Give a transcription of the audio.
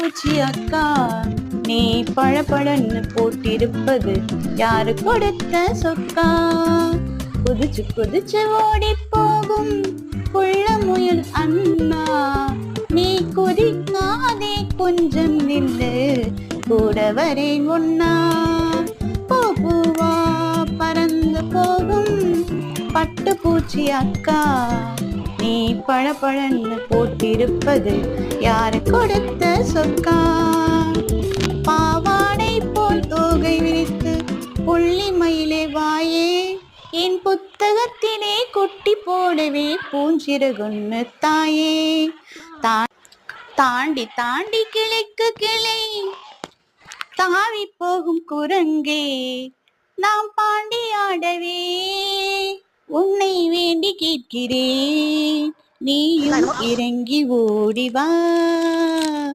பூச்சி அக்கா. நீ பழப்பழன்னு போட்டிருப்பது யாரு கொடுத்த சொக்கா? குதிச்சு குதிச்சு ஓடி போகும் புள்ள முயல் அண்ணா. நீ குதிக்காதே கொஞ்சம் நின்று கூட வரேன் ஒன்னா பூவா பறந்து போகும் பட்டு பூச்சி அக்கா. நீ பழப்பழன்னு போட்டிருப்பது யார் கொடுத்த சொக்கா பாவாடை போல் தோகை விரித்து புள்ளி மயிலே வாயே. என் புத்தகத்திலே குட்டி போடவே பூஞ்சிறகுன்னு தாயே. தா- தாண்டி தாண்டி கிளைக்கு கிளை. தாவி போகும் குரங்கே நாம் பாண்டி ஆடவே. உன்னை வேண்டி கேட்கிறேன். நீயும் இறங்கி ஓடி வா.